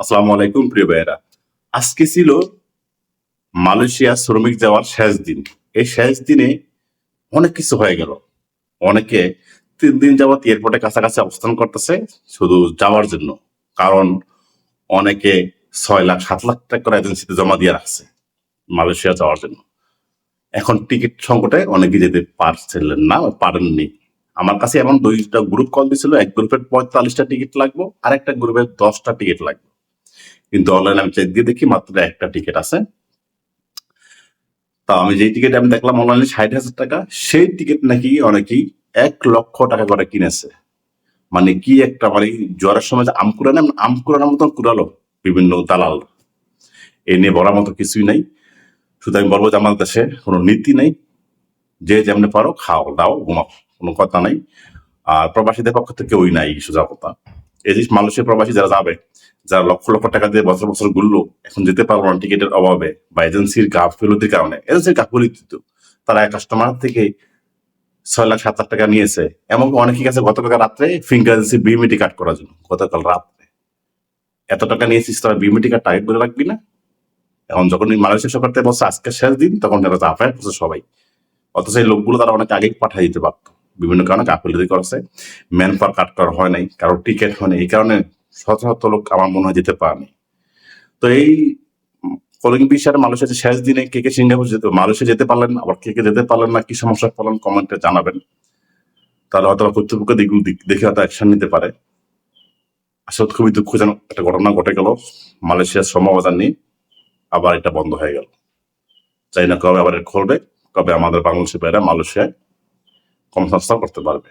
আসসালামু আলাইকুম, প্রিয় ভাইয়েরা। আজকে ছিল মালয়েশিয়া শ্রমিক যাওয়ার শেষ দিন। এই শেষ দিনে অনেক কিছু হয়ে গেল। অনেকে তিন দিন যাবত এয়ারপোর্টে কাছাকাছি অবস্থান করতেছে, শুধু যাওয়ার জন্য। কারণ অনেকে ছয় লাখ, সাত লাখ টাকা করে এজেন্সিতে জমা দিয়ে রাখছে মালয়েশিয়া যাওয়ার জন্য। এখন টিকিট সংকটে অনেকে যেতে পারছিলেন না, পারেননি। আমার কাছে এমন দুইটা গ্রুপ কল দিছিল, এক গ্রুপের পঁয়তাল্লিশটা টিকিট লাগবে আর একটা গ্রুপের দশটা টিকিট লাগবে। কিন্তু অনলাইনে আমি চেক দিয়ে দেখি মাত্র একটা টিকিট আছে। তা আমি যেই টিকিট আমি দেখলাম অনলাইনে ষাট হাজার টাকা, সেই টিকিট নাকি অনেকেই এক লক্ষ টাকা করে কিনেছে। মানে কি একটা মানে জ্বরের সময় আম কুড়ানো, আম কুড়ানোর মতন কুড়ালো বিভিন্ন দালাল। এ নিয়ে বলার মতো কিছুই নাই। শুধু আমি বলব যে আমাদের দেশে কোনো নীতি নেই। যে যেমনি পারো খাও, দাও, ঘুমাও, কোনো কথা নাই। আর প্রবাসীদের পক্ষ থেকে ওই নাই, সোজা কথা। এই যে প্রবাসী যারা যাবে, যারা লক্ষ লক্ষ টাকা দিয়ে বছর বছর ঘুরলো, এখন যেতে পারব না টিকিটের অভাবে বা এজেন্সির গাফিলতির কারণে। এজেন্সির গাফিলতি তারা কাস্টমার থেকে ছয় লাখ, সাত টাকা নিয়েছে। এমন অনেকেই কাছে গতকাল রাত্রে ফিঙ্গার এজেন্সি বিমিটি কাট করার জন্য। গতকাল রাত্রে। এত টাকা নিয়েছিস, তারা বিমিটি কার্ড টাইপ করে রাখবি না? এখন যখন মালয়েশিয়া সরকার থেকে বলছে, আজকে শেষ দিন, তখন তারা জাফায় করছে সবাই। অথচ এই লোকগুলো তারা অনেক আগে পাঠিয়ে দিতে পারতো। বিভিন্ন কারণে গাফিলতি করেছে। ম্যান পাওয়ার কাট করা হয় নাই, কারোর টিকিট হয় নাই, এই কারণে শত শত লোক আমার মনে হয় যেতে পারেনি তো এই কলিং বিষয়ের মালয়েশিয়া যে শেষ দিনে কে কে সিঙ্গাপুর যেতে, মালয়েশিয়া যেতে পারলেন আবার কে কে যেতে পারলেন না, কি সমস্যা পড়লেন কমেন্টে জানাবেন। তাহলে হয়তো কর্তৃপক্ষ দিকগুলো দিক- দেখে হয়তো অ্যাকশন নিতে পারে। আসলে খুবই দুঃখজনক একটা ঘটনা ঘটে গেল, মালয়েশিয়ার শ্রমবাজার নিয়ে আবার এটা বন্ধ হয়ে গেল। চাই না কবে আবার খুলবে? কবে আমাদের বাংলাদেশের বাইরে মালয়েশিয়ায় কর্মসংস্থান করতে পারবে।